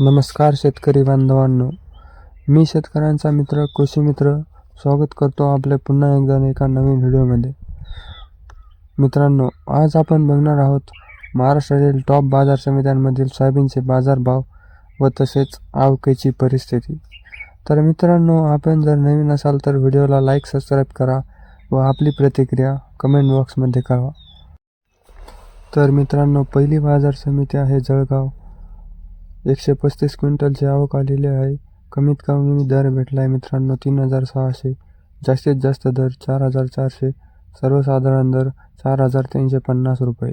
नमस्कार शेतकरी बांधवांनो. मी शेतकऱ्यांचा मित्र कृषी मित्र स्वागत करतो आपले पुन्हा एकदा एका नवीन व्हिडिओमध्ये. मित्रांनो आज आपण बघणार आहोत महाराष्ट्रातील टॉप बाजार समित्यांमधील सोयाबीनचे बाजारभाव व तसेच आवकेची परिस्थिती. तर मित्रांनो आपण जर नवीन असाल तर व्हिडिओला लाईक सबस्क्राईब करा व आपली प्रतिक्रिया कमेंट बॉक्समध्ये कळवा. तर मित्रांनो पहिली बाजार समिती आहे जळगाव. एकशे पस्तीस क्विंटलची आवक आलेली आहे. कमीत कमी दर भेटला आहे मित्रांनो तीन हजार सहाशे. जास्तीत जास्त दर चार हजार चारशे. सर्वसाधारण दर चार हजार तीनशे पन्नास रुपये.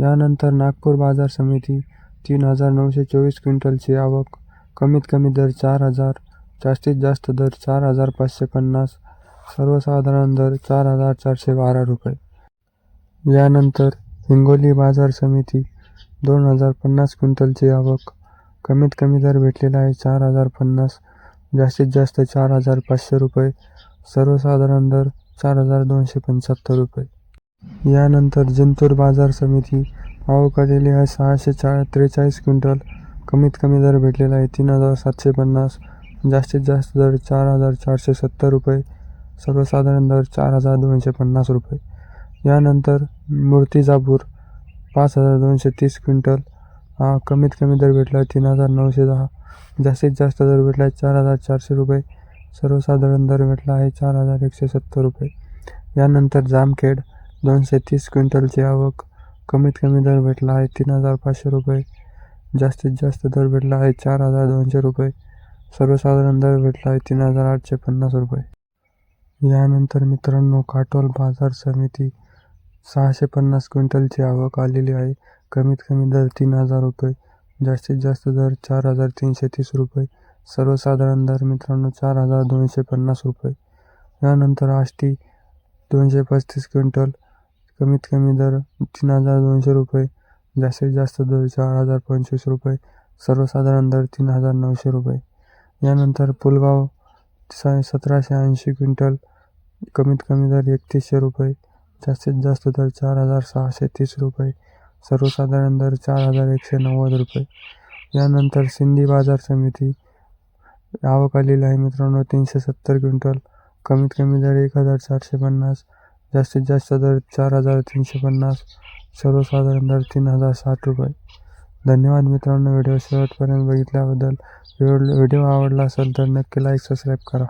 यानंतर नागपूर बाजार समिती तीन हजार नऊशे चोवीस क्विंटलची आवक. कमीत कमी दर चार हजार. जास्तीत जास्त दर चार हजार पाचशे पन्नास. सर्वसाधारण दर चार हजार चारशे बारा रुपये. यानंतर हिंगोली बाजार समिती दोन हजार पन्नास क्विंटलची आवक. कमीत कमी दर भेटलेला आहे चार हजार पन्नास जास्तीत जास्त चार हजार पाचशे रुपये सर्वसाधारण दर चार हजार दोनशे पंच्याहत्तर रुपये. यानंतर जिंतूर बाजार समिती आवक आहे सहाशे चा त्रेचाळीस क्विंटल कमीत कमी दर भेटलेला आहे तीन हजार सातशे पन्नास जास्तीत जास्त दर चार हजार चारशे सत्तर रुपये सर्वसाधारण दर चार हजार दोनशे पन्नास रुपये. यानंतर मूर्तिजापूर पाच हजार दोनशे तीस क्विंटल हा कमीत कमी दर भेटला आहे तीन हजार नऊशे दहा. जास्तीत जास्त दर भेटला आहे चार हजार चारशे रुपये. सर्वसाधारण दर भेटला आहे चार हजार एकशे सत्तर रुपये. यानंतर जामखेड दोनशे तीस क्विंटलची आवक. कमीत कमी दर भेटला आहे तीन हजार पाचशे रुपये. जास्तीत जास्त दर भेटला आहे चार हजार दोनशे रुपये. सर्वसाधारण दर भेटला आहे तीन हजार आठशे पन्नास रुपये. यानंतर मित्रांनो काटोल बाजार समिती सहाशे पन्नास क्विंटलची आवक आलेली आहे. कमीत कमी दर तीन हजार रुपये जास्तीत जास्त दर चार हजार तीनशे तीस रुपये सर्वसाधारण दर मित्रांनो चार हजार दोनशे पन्नास रुपये. यानंतर आष्टी दोनशे पस्तीस क्विंटल कमीत कमी दर तीन हजार दोनशे रुपये जास्तीत जास्त दर चार हजार पंचवीस रुपये सर्वसाधारण दर तीन हजार नऊशे रुपये. यानंतर पुलगाव सा सतराशे ऐंशी क्विंटल कमीत कमी दर एकतीसशे रुपये जास्तीत जास्त दर चार हजार सहाशे तीस रुपये. सर्वसाधारण दर चार हजार एकशे नव्वद रुपये. यानंतर सिंधी बाजार समिती आवक आलेली आहे मित्रांनो तीनशे सत्तर क्विंटल. कमीत कमी दर एक हजार चारशे पन्नास जास्तीत जास्त दर चार हजार तीनशे पन्नास सर्वसाधारण दर तीन हजार साठ रुपये. धन्यवाद मित्रांनो व्हिडिओ शेवटपर्यंत बघितल्याबद्दल. व्हिडिओ आवडला असेल तर नक्की लाईक सबस्क्राईब करा.